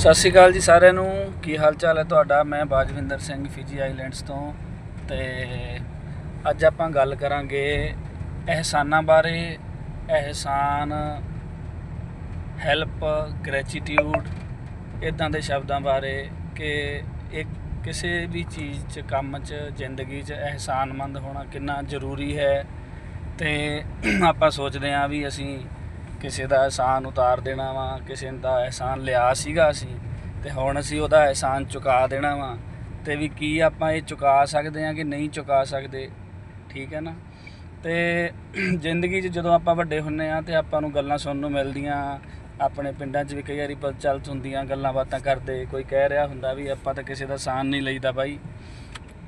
ਸਤਿ ਸ਼੍ਰੀ ਅਕਾਲ ਜੀ ਸਾਰਿਆਂ ਨੂੰ। ਕੀ ਹਾਲ ਚਾਲ ਹੈ ਤੁਹਾਡਾ? ਮੈਂ ਬਾਜਵਿੰਦਰ ਸਿੰਘ ਫਿਜੀ ਆਈਲੈਂਡਸ ਤੋਂ। ਤੇ ਅੱਜ ਆਪਾਂ ਗੱਲ ਕਰਾਂਗੇ ਅਹਿਸਾਨਾਂ ਬਾਰੇ। ਅਹਿਸਾਨ ਹੈਲਪ, ਗ੍ਰੈਚੀਟਿਊਡ ਇਦਾਂ ਦੇ ਸ਼ਬਦਾਂ ਬਾਰੇ ਕਿ ਇੱਕ ਕਿਸੇ ਵੀ ਚੀਜ਼ 'ਚ, ਕੰਮ 'ਚ, ਜ਼ਿੰਦਗੀ 'ਚ ਅਹਿਸਾਨਮੰਦ ਹੋਣਾ ਕਿੰਨਾ ਜ਼ਰੂਰੀ ਹੈ। ਤੇ ਆਪਾਂ ਸੋਚਦੇ ਹਾਂ ਵੀ ਅਸੀਂ ਕਿਸੇ ਦਾ ਅਹਿਸਾਨ ਉਤਾਰ ਦੇਣਾ ਵਾ, ਕਿਸੇ ਦਾ ਅਹਿਸਾਨ ਲਿਆ ਸੀਗਾ ਅਸੀਂ, ਤੇ ਹੁਣ ਅਸੀਂ ਉਹਦਾ ਅਹਿਸਾਨ ਚੁਕਾ ਦੇਣਾ ਵਾ। ਤੇ ਵੀ ਕੀ ਆਪਾਂ ਇਹ ਚੁਕਾ ਸਕਦੇ ਹਾਂ ਕਿ ਨਹੀਂ ਚੁਕਾ ਸਕਦੇ? ਠੀਕ ਹੈ ਨਾ? ਤੇ ਜ਼ਿੰਦਗੀ 'ਚ ਜਦੋਂ ਆਪਾਂ ਵੱਡੇ ਹੁੰਨੇ ਆ ਤੇ ਆਪਾਂ ਨੂੰ ਗੱਲਾਂ ਸੁਣਨ ਨੂੰ ਮਿਲਦੀਆਂ, ਆਪਣੇ ਪਿੰਡਾਂ 'ਚ ਵੀ ਕਈ ਵਾਰੀ ਚੱਲਤ ਹੁੰਦੀਆਂ, ਗੱਲਾਂ ਬਾਤਾਂ ਕਰਦੇ, ਕੋਈ ਕਹਿ ਰਿਹਾ ਹੁੰਦਾ ਵੀ ਆਪਾਂ ਤਾਂ ਕਿਸੇ ਦਾ ਸਾਨ ਨਹੀਂ ਲਈਦਾ ਬਾਈ।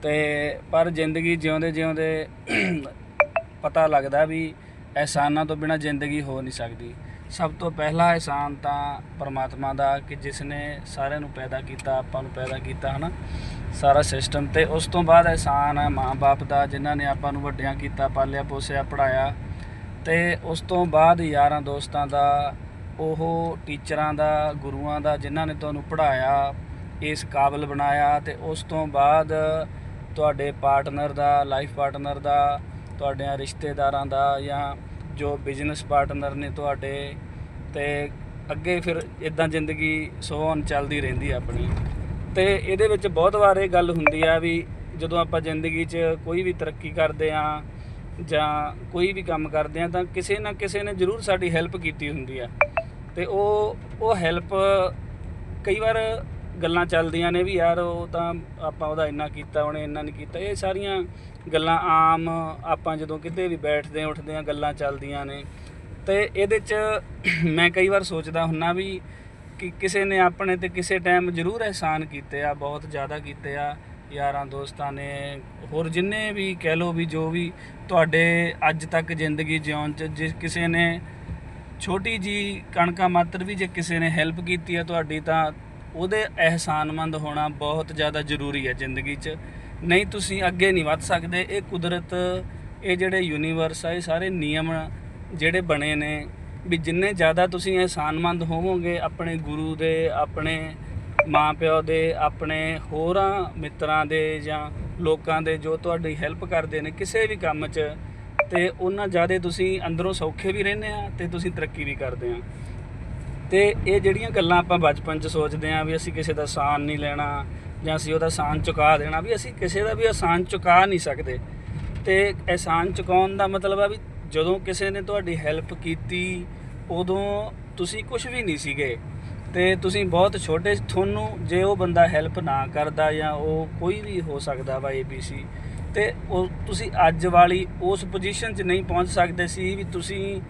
ਤੇ ਪਰ ਜ਼ਿੰਦਗੀ ਜਿਉਂਦੇ ਜਿਉਂਦੇ ਪਤਾ ਲੱਗਦਾ ਵੀ ਅਹਿਸਾਨਾਂ ਤੋਂ ਬਿਨਾ ਜ਼ਿੰਦਗੀ ਹੋ ਨਹੀਂ ਸਕਦੀ। ਸਭ ਤੋਂ ਪਹਿਲਾ ਅਹਿਸਾਨ ਤਾਂ ਪਰਮਾਤਮਾ ਦਾ ਕਿ ਜਿਸ ਨੇ ਸਾਰਿਆਂ ਨੂੰ ਪੈਦਾ ਕੀਤਾ, ਆਪਾਂ ਨੂੰ ਪੈਦਾ ਕੀਤਾ, ਹਨਾ? ਸਾਰਾ ਸਿਸਟਮ ਤੇ ਉਸ ਤੋਂ ਬਾਅਦ ਅਹਿਸਾਨ ਹੈ ਮਾਂ-ਬਾਪ ਦਾ, ਜਿਨ੍ਹਾਂ ਨੇ ਆਪਾਂ ਨੂੰ ਵੱਡਿਆਂ ਕੀਤਾ, ਪਾਲਿਆ, ਪੋਸਿਆ ਪੜਾਇਆ ਤੇ ਉਸ ਤੋਂ ਬਾਅਦ ਯਾਰਾਂ ਦੋਸਤਾਂ ਦਾ, ਉਹ ਟੀਚਰਾਂ ਦਾ, ਗੁਰੂਆਂ ਦਾ, ਜਿਨ੍ਹਾਂ ਨੇ ਤੁਹਾਨੂੰ ਪੜਾਇਆ ਇਸ ਕਾਬਲ ਬਣਾਇਆ ਤੇ ਉਸ ਤੋਂ ਬਾਅਦ ਤੁਹਾਡੇ ਪਾਰਟਨਰ ਦਾ, ਲਾਈਫ ਪਾਰਟਨਰ ਦਾ ਤੁਹਾਡਿਆਂ ਰਿਸ਼ਤੇਦਾਰਾਂ ਦਾ ਜਾਂ ਜੋ ਬਿਜ਼ਨਸ ਪਾਰਟਨਰ ਨੇ ਤੁਹਾਡੇ ਤੇ ਅੱਗੇ ਫਿਰ ਇਦਾਂ ਜ਼ਿੰਦਗੀ ਸੋਹਣ ਚੱਲਦੀ ਰਹਿੰਦੀ ਆ ਆਪਣੀ। ਤੇ ਇਹਦੇ ਵਿੱਚ ਬਹੁਤ ਵਾਰ ਇਹ ਗੱਲ ਹੁੰਦੀ ਆ ਵੀ ਜਦੋਂ ਆਪਾਂ ਜ਼ਿੰਦਗੀ 'ਚ ਕੋਈ ਵੀ ਤਰੱਕੀ ਕਰਦੇ ਆ ਜਾਂ ਕੋਈ ਵੀ ਕੰਮ ਕਰਦੇ ਆ ਤਾਂ ਕਿਸੇ ਨਾ ਕਿਸੇ ਨੇ ਜ਼ਰੂਰ ਸਾਡੀ ਹੈਲਪ ਕੀਤੀ ਹੁੰਦੀ ਆ। ਤੇ ਉਹ ਉਹ ਹੈਲਪ ਕਈ ਵਾਰ ਗੱਲਾਂ ਚੱਲਦੀਆਂ ਨੇ ਵੀ ਯਾਰ ਉਹ ਤਾਂ ਆਪਾਂ ਉਹਦਾ ਇੰਨਾ ਕੀਤਾ, ਉਹਨੇ ਇੰਨਾ ਨਹੀਂ ਕੀਤਾ। ਇਹ ਸਾਰੀਆਂ ਗੱਲਾਂ ਆਮ ਆਪਾਂ ਜਦੋਂ ਕਿਤੇ ਵੀ ਬੈਠਦੇ ਉੱਠਦੇ ਆ ਗੱਲਾਂ ਚੱਲਦੀਆਂ ਨੇ। ਤੇ ਇਹਦੇ 'ਚ ਮੈਂ ਕਈ ਵਾਰ ਸੋਚਦਾ ਹੁੰਨਾ ਵੀ ਕਿ ਕਿਸੇ ਨੇ ਆਪਣੇ ਤੇ ਕਿਸੇ ਟਾਈਮ ਜ਼ਰੂਰ ਅਹਿਸਾਨ ਕੀਤੇ ਆ, ਬਹੁਤ ਜ਼ਿਆਦਾ ਕੀਤੇ ਆ। ਯਾਰਾਂ ਦੋਸਤਾਂ ਨੇ, ਹੋਰ ਜਿੰਨੇ ਵੀ ਕਹਿ ਲੋ ਵੀ ਜੋ ਵੀ ਤੁਹਾਡੇ ਅੱਜ ਤੱਕ ਜ਼ਿੰਦਗੀ ਜਿਉਣ 'ਚ ਜਿਸ ਕਿਸੇ ਨੇ ਛੋਟੀ ਜੀ ਕਣਕਾਂ ਮਾਤਰ ਵੀ ਜੇ ਕਿਸੇ ਨੇ ਹੈਲਪ ਕੀਤੀ ਆ ਤੁਹਾਡੀ ਤਾਂ ਉਹਦੇ ਅਹਿਸਾਨਮੰਦ ਹੋਣਾ ਬਹੁਤ ਜ਼ਿਆਦਾ ਜ਼ਰੂਰੀ ਹੈ ਜ਼ਿੰਦਗੀ 'ਚ। ਨਹੀਂ ਤੁਸੀਂ ਅੱਗੇ ਨਹੀਂ ਵੱਧ ਸਕਦੇ। ਇਹ ਕੁਦਰਤ, ਇਹ ਜਿਹੜੇ ਯੂਨੀਵਰਸ ਆ, ਇਹ ਸਾਰੇ ਨਿਯਮ ਜਿਹੜੇ ਬਣੇ ਨੇ ਵੀ ਜਿੰਨੇ ਜ਼ਿਆਦਾ ਤੁਸੀਂ ਅਹਿਸਾਨਮੰਦ ਹੋਵੋਗੇ ਆਪਣੇ ਗੁਰੂ ਦੇ, ਆਪਣੇ ਮਾਪਿਓ ਦੇ, ਆਪਣੇ ਹੋਰਾਂ ਮਿੱਤਰਾਂ ਦੇ ਜਾਂ ਲੋਕਾਂ ਦੇ ਜੋ ਤੁਹਾਡੀ ਹੈਲਪ ਕਰਦੇ ਨੇ ਕਿਸੇ ਵੀ ਕੰਮ 'ਚ, ਤੇ ਉਹਨਾਂ ਜ਼ਿਆਦਾ ਤੁਸੀਂ ਅੰਦਰੋਂ ਸੌਖੇ ਵੀ ਰਹਿੰਦੇ ਆ ਤੇ ਤੁਸੀਂ ਤਰੱਕੀ ਵੀ ਕਰਦੇ ਆ। ਤੇ ਇਹ ਜਿਹੜੀਆਂ ਗੱਲਾਂ ਆਪਾਂ ਬਚਪਨ 'ਚ ਸੋਚਦੇ ਆ ਵੀ ਅਸੀਂ ਕਿਸੇ ਦਾ ਸਾਨ ਨਹੀਂ ਲੈਣਾ ਜਾਂ ਅਸੀਂ ਉਹਦਾ ਸਾਨ ਚੁਕਾ ਦੇਣਾ, ਵੀ ਅਸੀਂ ਕਿਸੇ ਦਾ ਵੀ ਆਸਾਨ ਚੁਕਾ ਨਹੀਂ ਸਕਦੇ। ਤੇ ਅਹਿਸਾਨ ਚੁਕਾਉਣ ਦਾ ਮਤਲਬ ਆ ਵੀ ਜਦੋਂ ਕਿਸੇ ਨੇ ਤੁਹਾਡੀ ਹੈਲਪ ਕੀਤੀ, ਉਦੋਂ ਤੁਸੀਂ ਕੁਝ ਵੀ ਨਹੀਂ ਸੀਗੇ। ਤੇ ਤੁਸੀਂ ਬਹੁਤ ਛੋਟੇ ਤੁਹਾਨੂੰ ਜੇ ਉਹ ਬੰਦਾ ਹੈਲਪ ਨਾ ਕਰਦਾ ਜਾਂ ਉਹ ਕੋਈ ਵੀ ਹੋ ਸਕਦਾ ਵਾ ABC ਤੇ ਉਹ ਤੁਸੀਂ ਅੱਜ ਵਾਲੀ ਉਸ ਪੋਜੀਸ਼ਨ 'ਚ ਨਹੀਂ ਪਹੁੰਚ ਸਕਦੇ ਸੀ ਵੀ ਤੁਸੀਂ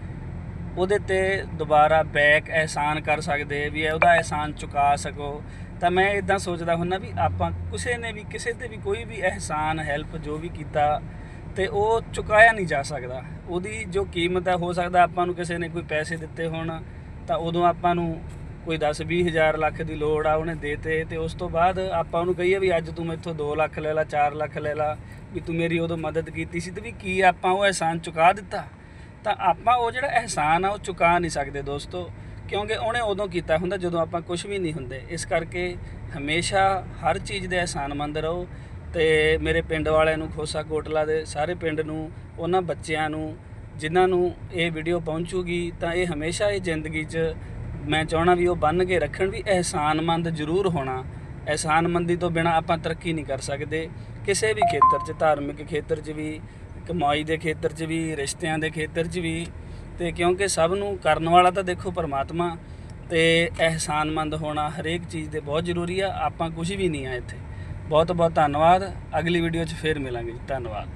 ਉਹਦੇ ਤੇ ਦੁਬਾਰਾ ਬੈਕ ਅਹਿਸਾਨ ਕਰ ਸਕਦੇ ਵੀ ਉਹਦਾ ਅਹਿਸਾਨ ਚੁਕਾ ਸਕੋ। ਤਾਂ ਮੈਂ ਇਦਾਂ ਸੋਚਦਾ ਹੁੰਨਾ ਵੀ ਆਪਾਂ ਕਿਸੇ ਨੇ ਵੀ, ਕਿਸੇ ਤੇ ਵੀ ਕੋਈ ਵੀ ਅਹਿਸਾਨ ਹੈਲਪ ਜੋ ਵੀ ਕੀਤਾ ਤੇ ਉਹ ਚੁਕਾਇਆ ਨਹੀਂ ਜਾ ਸਕਦਾ। ਉਹਦੀ ਜੋ ਕੀਮਤ ਹੈ, ਹੋ ਸਕਦਾ ਆਪਾਂ ਨੂੰ ਕਿਸੇ ਨੇ ਕੋਈ ਪੈਸੇ ਦਿੱਤੇ ਹੋਣ, ਤਾਂ ਉਦੋਂ ਆਪਾਂ ਨੂੰ ਕੋਈ 10 20 ਹਜ਼ਾਰ ਲੱਖ ਦੀ ਲੋੜ ਆ, ਉਹਨੇ ਦੇਤੇ ਤੇ ਉਸ ਤੋਂ ਬਾਅਦ ਆਪਾਂ ਉਹਨੂੰ ਕਹੀਏ ਵੀ ਅੱਜ ਤੂੰ ਮੈਥੋਂ 2 ਲੱਖ ਲੈ ਲੈ 4 ਲੱਖ ਲੈ ਲੈ, ਵੀ ਤੂੰ ਮੇਰੀ ਉਦੋਂ ਮਦਦ ਕੀਤੀ ਸੀ ਤੇ ਵੀ ਕੀ ਆਪਾਂ ਉਹ ਅਹਿਸਾਨ ਚੁਕਾ ਦਿੱਤਾ? ਤਾਂ ਆਪਾਂ ਉਹ ਜਿਹੜਾ ਅਹਿਸਾਨ ਆ, ਉਹ ਚੁਕਾ ਨਹੀਂ ਸਕਦੇ ਦੋਸਤੋ, ਕਿਉਂਕਿ ਉਹਨੇ ਉਦੋਂ ਕੀਤਾ ਹੁੰਦਾ ਜਦੋਂ ਆਪਾਂ ਕੁਝ ਵੀ ਨਹੀਂ ਹੁੰਦੇ। ਇਸ ਕਰਕੇ ਹਮੇਸ਼ਾ ਹਰ ਚੀਜ਼ ਦੇ ਅਹਿਸਾਨਮੰਦ ਰਹੋ ਤੇ ਮੇਰੇ ਪਿੰਡ ਵਾਲਿਆਂ ਨੂੰ, ਖੋਸਾ ਕੋਟਲਾ ਦੇ ਸਾਰੇ ਪਿੰਡ ਨੂੰ, ਉਹਨਾਂ ਬੱਚਿਆਂ ਨੂੰ, ਜਿਨ੍ਹਾਂ ਨੂੰ ਇਹ ਵੀਡੀਓ ਪਹੁੰਚੂਗੀ, ਤਾਂ ਇਹ ਹਮੇਸ਼ਾ ਇਹ ਜ਼ਿੰਦਗੀ 'ਚ ਮੈਂ ਚਾਹਣਾ ਵੀ ਉਹ ਬੰਨ ਕੇ ਰੱਖਣ ਵੀ ਅਹਿਸਾਨਮੰਦ ਜ਼ਰੂਰ ਹੋਣਾ। ਅਹਿਸਾਨਮੰਦੀ ਤੋਂ ਬਿਨਾ ਆਪਾਂ ਤਰੱਕੀ ਨਹੀਂ ਕਰ ਸਕਦੇ। ਕਿਸੇ ਵੀ ਖੇਤਰ 'ਚ, ਧਾਰਮਿਕ ਖੇਤਰ 'ਚ ਵੀ ਕਮਾਈ ਦੇ ਖੇਤਰ 'ਚ ਵੀ, ਰਿਸ਼ਤਿਆਂ ਦੇ ਖੇਤਰ 'ਚ ਵੀ ਤੇ ਕਿਉਂਕਿ ਸਭ ਨੂੰ ਕਰਨ ਵਾਲਾ ਤਾਂ ਦੇਖੋ ਪਰਮਾਤਮਾ ਤੇ ਅਹਿਸਾਨਮੰਦ ਹੋਣਾ ਹਰੇਕ ਚੀਜ਼ ਦੇ ਬਹੁਤ ਜ਼ਰੂਰੀ ਆ, ਆਪਾਂ ਕੁਝ ਵੀ ਨਹੀਂ ਆ ਇੱਥੇ। ਬਹੁਤ ਬਹੁਤ ਧੰਨਵਾਦ, ਅਗਲੀ ਵੀਡੀਓ 'ਚ ਫੇਰ ਮਿਲਾਂਗੇ। ਧੰਨਵਾਦ।